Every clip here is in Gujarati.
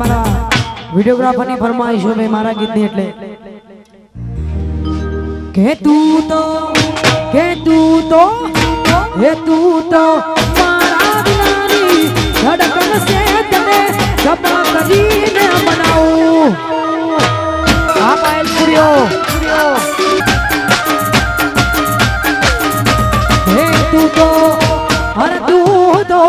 મારા વિડીયોગ્રાફરની ફરમાઈશ હોય મારા ગીતની એટલે. કે તું તો, કે તું તો હે તું તો મારા દિલાની ધડકન સે તને જપા કરીને બનાવું આ પાયલ સ્ટુડિયો હે તું તો હર તું તો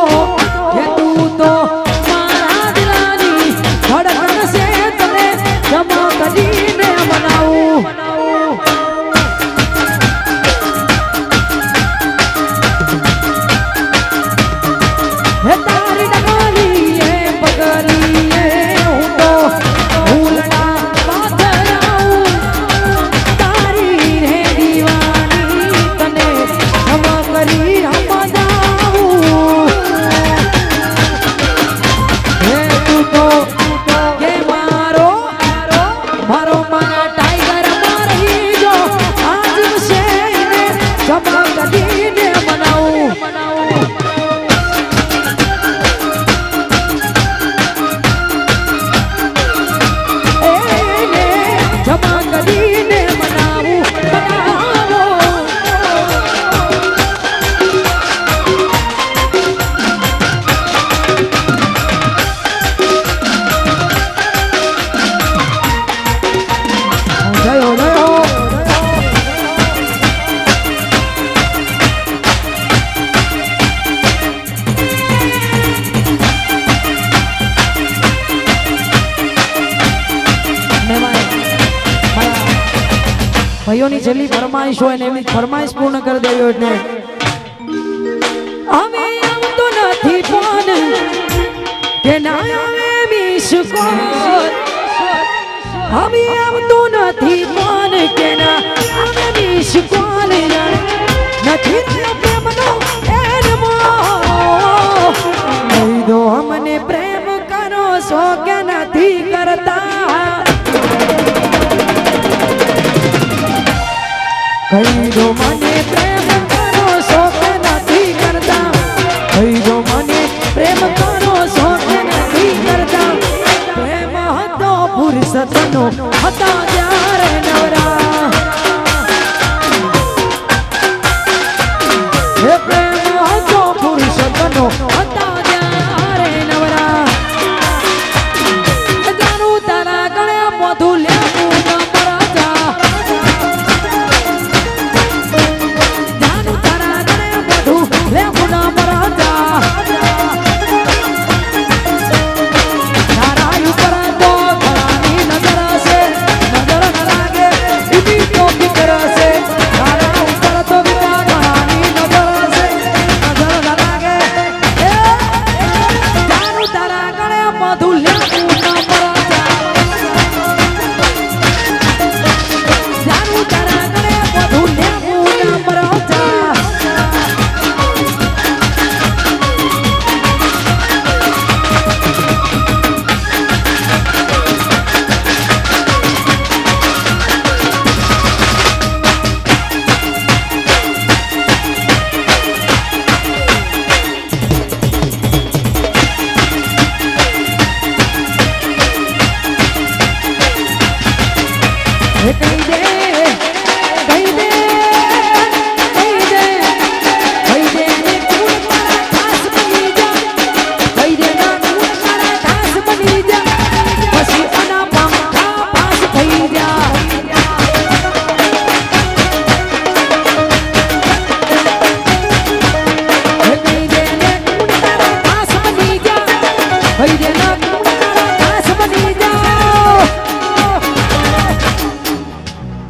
ભાઈઓની જેટલી ફરમાઈશ હોય ને એમની ફરમાઈશ પૂર્ણ કરી દેવી હોય ને આમ તો નથી ફોન કે ના આવે મિસ કોલ હવે તો નથી ફોન કે ના આવે મિસ કોલ નથી રહ્યો પ્રેમનો એનમો કહી પ્રેમ કરો સો કે નથી કરતા? હઈ જો મને પ્રેમ કરો, શોખ નથી કરતા. હઈ જો મને પ્રેમ કરો, શોખ નથી કરતા. પ્રેમ હતો પુરુષ હતો હતા ત્યારે નવરા. કહી દે કહી દે